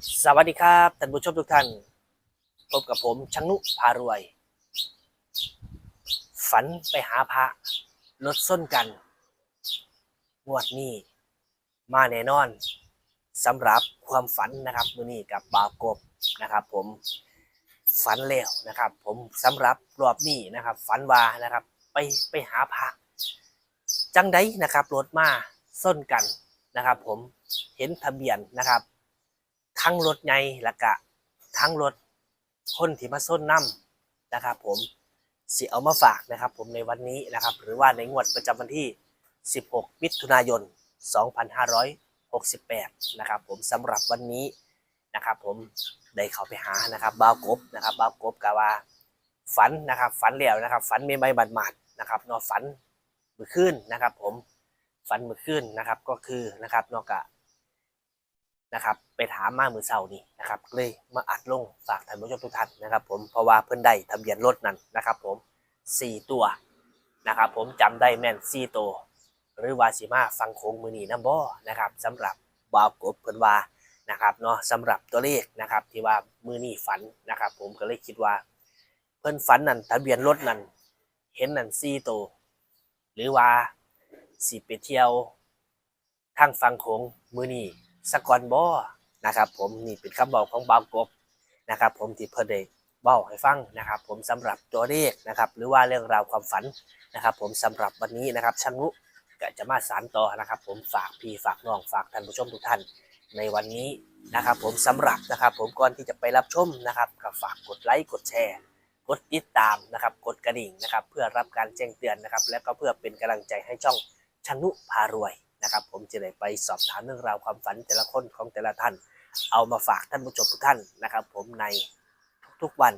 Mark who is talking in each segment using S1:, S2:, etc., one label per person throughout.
S1: สวัสดีครับท่านผู้ชมทุกท่าน พบกับผมชังนุพารวย ฝันไปหาพระลดส้นกันงวดนี้ มาแน่นอนสำหรับความฝันนะครับมือนี้กับบาวกบนะครับ ผมฝันแล้วนะครับ ผมสำหรับรอบนี้นะครับ ฝันว่านะครับ ไปไปหาพระจังไดนะครับรถมาส้นกันนะครับ ผมเห็นทะเบียนนะครับ ทั้งรถไงและกะทั้งรถคนที่มาส้นน้ำนะครับ ผมสิเอามาฝากนะครับ ผมในวันนี้นะครับ หรือว่าในงวดประจำวันที่ 16 มิถุนายน 2568 นะครับ ผมสำหรับวันนี้นะครับ ผมได้เข้าไปหานะครับบ่าวกบนะครับบ่าวกบกะว่าฝันนะครับ ฝันแล้วนะครับ ฝันม่ใบบัดหมาดๆนะครับนอฝันมือขึ้นนะครับ ผมฝันมือขึ้นนะครับก็คือนะครับนอกกะ นะครับไปถามมามือเศร้านี่นะครับเลยมาอัดลงฝากท่านผู้ชมทุกท่านนะครับ ผมเพราะว่าเพิ่นได้ทะเบียนรถนั้นนะครับ ผมสี่ตัวนะครับผมจำได้แม่นสี่ตัวหรือว่าสิมาฟังโค้งมือนีน้ำบ่นะครับสำหรับบาวกบเพิ่นว่านะครับเนาะสำหรับตัวเลขนะครับที่ว่ามือนีฝันนะครับ ผมก็เลยคิดว่า เพิ่นฝันนั่นทะเบียนรถนั่นเห็นนั่นสี่ตัวหรือว่าสิไปเที่ยวทางฟังโค้งมือนี สกอนบอนะครับผมนี่เป็นคำบอกของบาวกบนะครับผมที่เพิ่นได้บ้าให้ฟังนะครับผมสำหรับตัวเลขนะครับหรือว่าเรื่องราวความฝันนะครับ ผมสำหรับวันนี้นะครับช่างนุก็จะมาสานต่อนะครับ ผมฝากพี่ฝากน้องฝากท่านผู้ชมทุกท่านในวันนี้นะครับ ผมสำหรับนะครับ ผมก่อนที่จะไปรับชมนะครับก็ฝากกดไลค์กดแชร์ กดติดตามนะครับ กดกระดิ่งนะครับ เพื่อรับการแจ้งเตือนนะครับ และก็เพื่อเป็นกำลังใจให้ช่องชนุพารวย นะครับ ผมจะได้ไปสอบถามเรื่องราวความฝันแต่ละคนของแต่ละท่าน เอามาฝากท่านผู้ชมทุกท่านนะครับ ผมในทุกๆวัน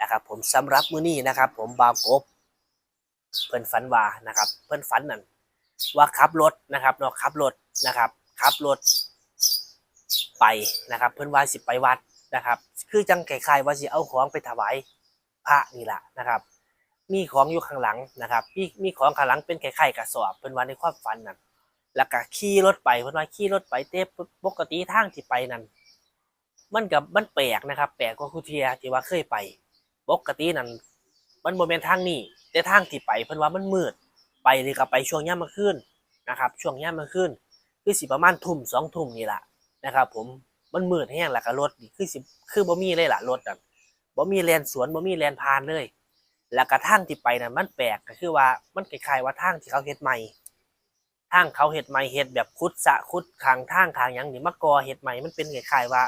S1: นะครับ ผมสำหรับมื้อนี้นะครับ ผมบาวกบเพิ่อนฝันว่านะครับ เพิ่อนฝันนั่นว่าขับรถนะครับเนาะขับรถนะครับขับรถไปนะครับ เพิ่อนว่าสิไปวัดนะครับ คือจังคล้ายๆว่าสิเอาของไปถวายพระนี่แหละนะครับ มีของอยู่ข้างหลังนะครับ มีมีของข้างหลังเป็นคล้ายๆกระสอบเพิ่นว่าในความฝันนั่น แล้วก็ขี่รถไปเพิ่นว่าขี่รถไปเต้ปกติทางที่ไปนั่นมันกับมันแปลกนะครับ แปลกกว่าคุเทียที่ว่าเคยไปปกตินั่นมันโมเมนทางนี้แต่ทางที่ไปเพิ่นว่ามันมืดไปเลยก็ไปช่วงย่ามมาขึ้นนะครับ ช่วงย่ามมาขึ้นคือสิประมาณทุ่มสองทุ่มนี่แหละนะครับผมมันมืดแห้งแล้วก็รถนี่คือสิคือบ่มีเลยล่ะรถนั่นบ่มีแลนสวนบ่มีแลนพานเลย แล้วก็ทางที่ไปนั่นมันแปลกก็คือว่ามันคล้ายๆว่าทางที่เขาเฮ็ดใหม่ ทางเขาเฮ็ดใหม่เฮ็ดแบบคุดสะคุดคางทางคางยังนี่มากอเฮ็ดใหม่มันเป็นคล้ายๆว่า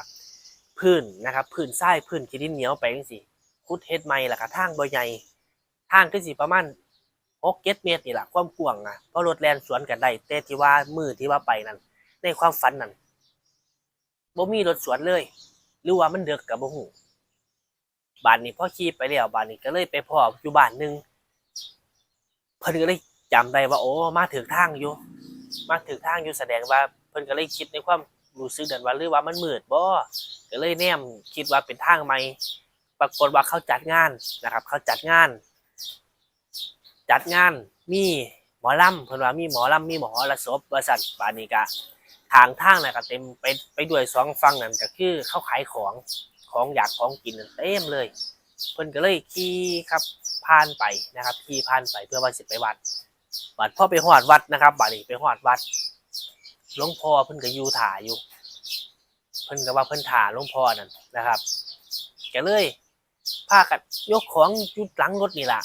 S1: พื้นนะครับพื้นทรายพื้นขี้ดินเหนียวไปจังซี่คุดเฮ็ดใหม่ล่ะก็ทางบ่ใหญ่ทางคือสิประมาณ6 7เมตรนี่ล่ะความกว้างอะเพราะรถแล่นสวนกันได้แต่ที่ว่ามือที่ว่าไปนั่นในความฝันนั่นบ่มีรถสวนเลย หรือว่ามันเดึกก็บ่ฮู้บ้านนี้พ่อขี่ไปแล้วบ้านนี้ก็เลยไปพ้ออยู่บ้านหนึงเพิ่นก็เลยจำได้ว่าโอ้มาถึงทางอยู่ มาถึงทางอยู่แสดงว่าเพิ่นก็เลยคิดในความรู้สึกนั้นว่าหรือว่ามันมืดบ่ก็เลยแนมคิดว่าเป็นทางใหม่ปรากฏว่าเขาจัดงานนะครับ เขาจัดงาน จัดงานมีหมอลำเพิ่นว่ามีหมอลำมีหมอระศพว่าซั่นบานี้ก็ทางทางน่ะก็เต็มไปไปด้วยสองฝั่งนั่นก็คือเขาขายของของอยากของกินนั่นเต็มเลยเพิ่นก็เลยขี่ครับผ่านไปนะครับขี่ผ่านไปเพื่อว่าสิไปวัด บัดพอไปฮอดวัดนะครับบัดนี้ไปฮอดวัดหลวงพ่อเพิ่นก็อยู่ถ่าอยู่ เพิ่นก็ว่าเพิ่นถ่าหลวงพ่อนั่นนะครับก็เลยพากันยกของอยู่หลังรถนี่ล่ะ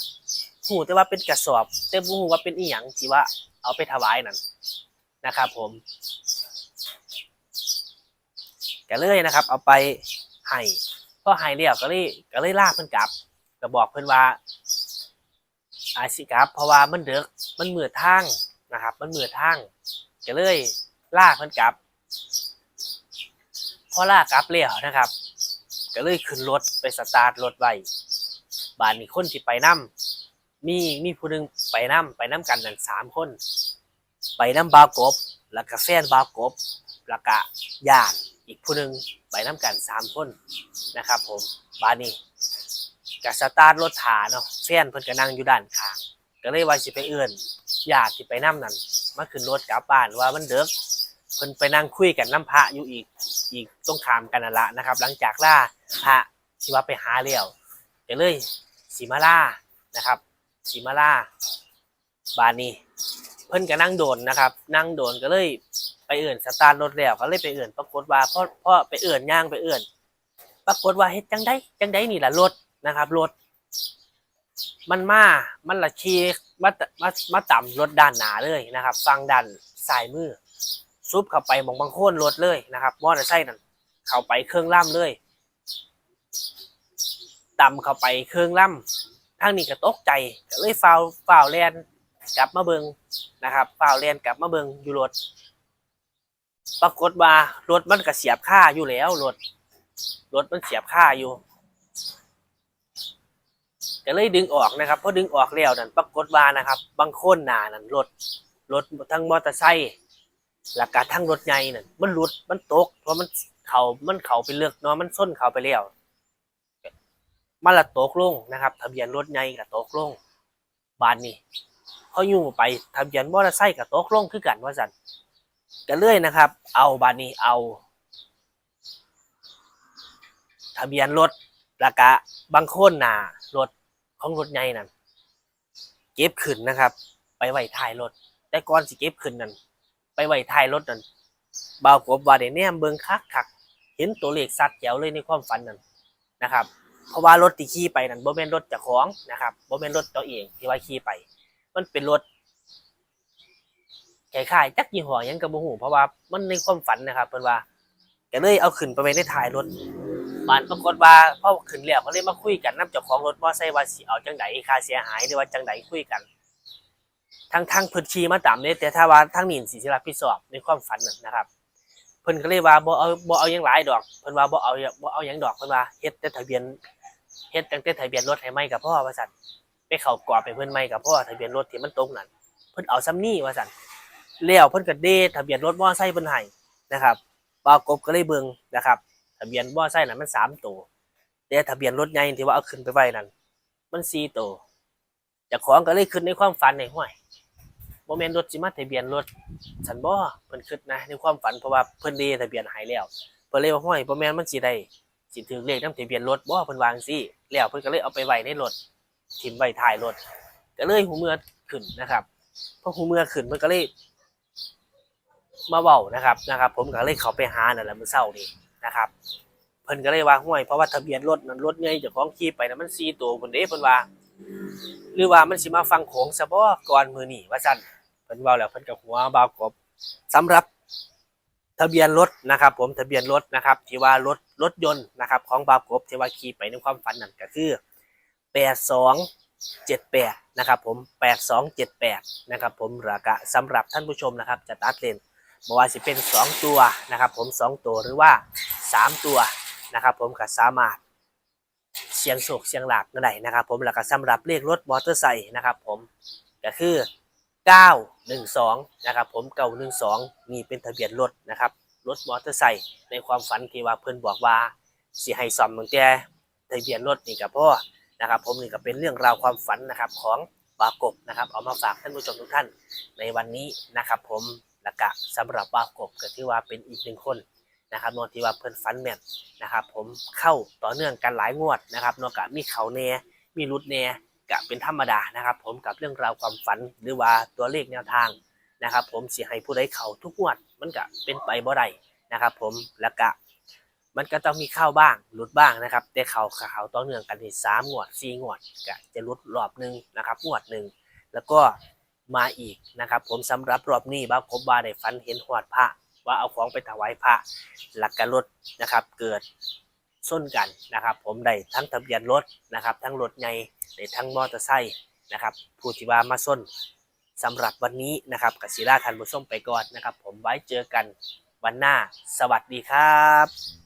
S1: หูแต่ว่าเป็นกระสอบ แต่บ่ฮู้ว่าเป็นอีหยังที่ว่าเอาไปถวายนั่นนะครับ ผมก็เลยนะครับ เอาไปให้พอให้เรียบก็เลยก็เลยลากเพิ่นกลับก็บอกเพิ่นว่า อาสิครับ เพราะว่ามันเดึกมันเมืดทางนะครับ มันเมืดทางก็เลยลากเพิ่นกลับ พอลากกลับแล้วนะครับ ก็เลยขึ้นรถไปสตาร์ทรถไว้บ้านนี้คนที่ไปนํมีมีผู้หนึงไปนํไปนํกันนั่นสามคน ไปนํบาวกบ แล้วก็แฟนบาวกบ แล้วก็ญาติอีกผู้หนึงไปนํกันสามคนนะครับ ผมบ้านนี้ ก็สตาร์ทรถถาเนาะแฟนเพิ่นก็นั่งอยู่ด้านข้าง ก็เลยว่าสิไปเอื้อนญาติที่ไปนํนั่นมาขึ้นรถกลับบ้านว่ามันเดึกเพิ่นไปนั่งคุยกันน้ำพระอยู่อีกอีกตรงขามกันนั่นละนะครับ หลังจากล่าพระที่ว่าไปหาแล้วก็เลยสีมาล่านะครับสีมาล่าบานนี้ เพิ่นก็นั่งโดนนะครับ นั่งโดนก็เลยไปเอื่นสตาร์ทรถแล้วก็เลยไปเอื่นปรากฏว่าพ่อพ่อไปเอื่นย่างไปเอื่นปรากฏว่าเฮ็ดจังได้จังได้นี่แหละรถ นะครับ รถ มันมา มันละขี่มาตมามาต่ำรถด้านหนาเลยนะครับ ฟังด้านซ้ายมือ ซุปเข้าไปมองบางโคนรถเลยนะครับมอเตอร์ไซค์นั่นเข้าไปเครื่องล่ำเลยต่ำเข้าไปเครื่องล่ำทางนี้ก็ตกใจก็เลยฟาวฟาวแลนกลับมาเบิงนะครับฟาวแลนกลับมาเบิงอยู่รถปรากฏว่ารถมันก็เสียบค่าอยู่แล้วรถรถมันเสียบค่าอยู่ ก็เลยดึงออกนะครับพอดึงออกแล้วนั่นปรากฏว่านะครับ บางโคนหนานั่นรถรถทั้งมอเตอร์ไซค์หลักการทั้งรถใหญ่นั่นมันหลุดมันตก เพราะมันเขามันเขาไปเลือกเนาะมันส้นเขาไปแล้วมันละตกลงนะครับ ทะเบียนรถใหญ่กับตกลงบานนี้พออยู่ไปทะเบียนมอเตอร์ไซค์กับตกลงคือกันว่าสันกันเลยนะครับ เอาบานนี้เอา ทะเบียนรถ ราคาบางโคนหนารถของรถใหญ่นั่นเก็บขึ้นนะครับ ไปไหวท้ายรถ แต่ก่อนสิเก็บขึ้นนั่นไปไหวท้ายรถนั่นบ่าวกบว่าได้แนมเบิ่งคักคักเห็นตัวเลขสัดแจ๋วเลยในความฝันนั่นนะครับ เพราะว่ารถที่ขี่ไปนั่นบ่แม่นรถเจ้าของนะครับบ่แม่นรถตัวเองที่ว่าขี่ไป มันเป็นรถคล้ายจักยี่ห้อยังก็บ่ฮู้เพราะว่ามันในความฝันนะครับเพิ่นว่าก็เลยเอาขึ้นไปไว้ในท้ายรถ บานปรากฏว่าพอขึ้นแล้วก็เลยมาคุยกันนํเจ้าของรถมอไซค์ว่าสิเอาจังไดค่าเสียหายหรือว่าจังไดคุยกันทั้งทั้งพิ่นชี้มาตามเนี่ยแต่ถ้าว่าทั้งนี่สิสิรับผิดชอบในความฝันนะครับเพิ่นก็เลยว่าบ่เอาบ่เอายังหลายดอกเพิ่นว่าบ่เอาบ่เอายังดอกเพิ่นว่าเฮ็ดแต่ทะเบียนเฮ็ดตั้งแต่ทะเบียนรถให้ใหม่กับพ่อว่าซั่นไปเข้ากรอบให้เพิ่นใหม่กับพ่อทะเบียนรถที่มันตกนั่นเพิ่นเอาซ้ำนี่ว่าซั่นแล้วเพิ่นก็เดทะเบียนรถมอไซค์เพิ่นให้นะครับบ่าวกบก็เลยเบิ่งนะครับะเบียนมอไซค์นั่นมันสามตัวแต่ทะเบียนรถใหญ่ที่ว่าเอาขึ้นไปไว้นั่นมันสี่ตัวจ้าของก็เลยขึ้นในความฝันในห้วยบ่แม่นรถสิมาทะเบียนรถฉันบ่เพิ่นคิดนนะในความฝันเพราะว่าเพิ่นเดทะเบียนหายแล้วเพิ่นเลยว่าห้อยบ่แม่นมันสิได้สิถึงเลขน้ำทะเบียนรถบ่เพิ่นวางซี่แล้วเพิ่นก็เลยเอาไปไว้ในรถทิมไว้ท้ายรถก็เลยหูเมื่อขึ้นนะครับพอหูเมื่อขึ้นเพิ่นก็เลยมาเว้านะครับนะครับ ผมก็เลยเขาไปหานั่นแหละมื้อเช้านี้ นะครับ เพิ่นก็เลยว่าห้วยเพราะว่าทะเบียนรถนั้นรถใหญ่เจ้าของขี่ไปนะมัน4ตัวเพิ่นเด้เพิ่นว่า หรือว่ามันสิมาฟังโขงซะบ่ก่อนมือนี้ว่าซั่นเพิ่นเว้าแล้วเพิ่นก็หัวบาวกบสำหรับทะเบียนรถนะครับ ผมทะเบียนรถนะครับ ที่ว่ารถรถยนต์นะครับ ของบาวกบที่ว่าขี่ไปในความฝันนั่นก็คือ8278นะครับ ผม8278นะครับ ผมราคาสำหรับท่านผู้ชมนะครับจะตัดเลน บ่ว่าสิเป็น 2 ตัวนะครับ ผม 2 ตัวหรือว่า 3 ตัวนะครับ ผมก็สามารถเสียงโศกเสียงหลาบก็ได้นะครับ ผมแล้วก็สำหรับเลขรถมอเตอร์ไซค์นะครับ ผมก็คือ 912 นะครับ ผม 912 นี่เป็นทะเบียนรถนะครับรถมอเตอร์ไซค์ในความฝันที่ว่าเพิ่อนบอกว่าสิให้ซ่อมตั้งแต่ทะเบียนรถนี่ก็พอนะครับ ผมนี่ก็เป็นเรื่องราวความฝันนะครับของบากบนะครับ เอามาฝากท่านผู้ชมทุกท่านในวันนี้นะครับ ผม และกะสำหรับบากบก็ถือว่าเป็นอีกหนึ่งคนนะครับนอะที่ว่าเพิ่นฝันแมนนะครับผมเข้าต่อเนื่องกันหลายงวดนะครับนอะกะมีเขาแน่มีรุดแน่ก็เป็นธรรมดานะครับ ผมกับเรื่องราวความฝันหรือว่าตัวเลขแนวทางนะครับ ผมเสิให้ผู้ใดเขาทุกงวดมันก็เป็นไปบ่ได้นะครับ ผมแล้วก็มันก็ต้องมีเข้าบ้างหลุดบ้างนะครับแต่เขาเขาต่อเนื่องกันที่สามงวดสี่งวดก็จะหลุดรอบหนึ่งนะครับงวดหนึ่งแล้วก็ มาอีกนะครับ ผมสำหรับรอบนี้บ้าผมว่าได้ฝันเห็นหอดพระว่าเอาของไปถวายพระหลักการรถนะครับ เกิดส้นกันนะครับ ผมได้ทั้งทะเบียนรถนะครับ ทั้งรถใหญ่ในทั้งมอเตอร์ไซค์นะครับผู้ที่ว่ามาส้นสำหรับวันนี้นะครับกสิราทันบุส้มไปก่อนนะครับ ผมไว้เจอกันวันหน้า สวัสดีครับ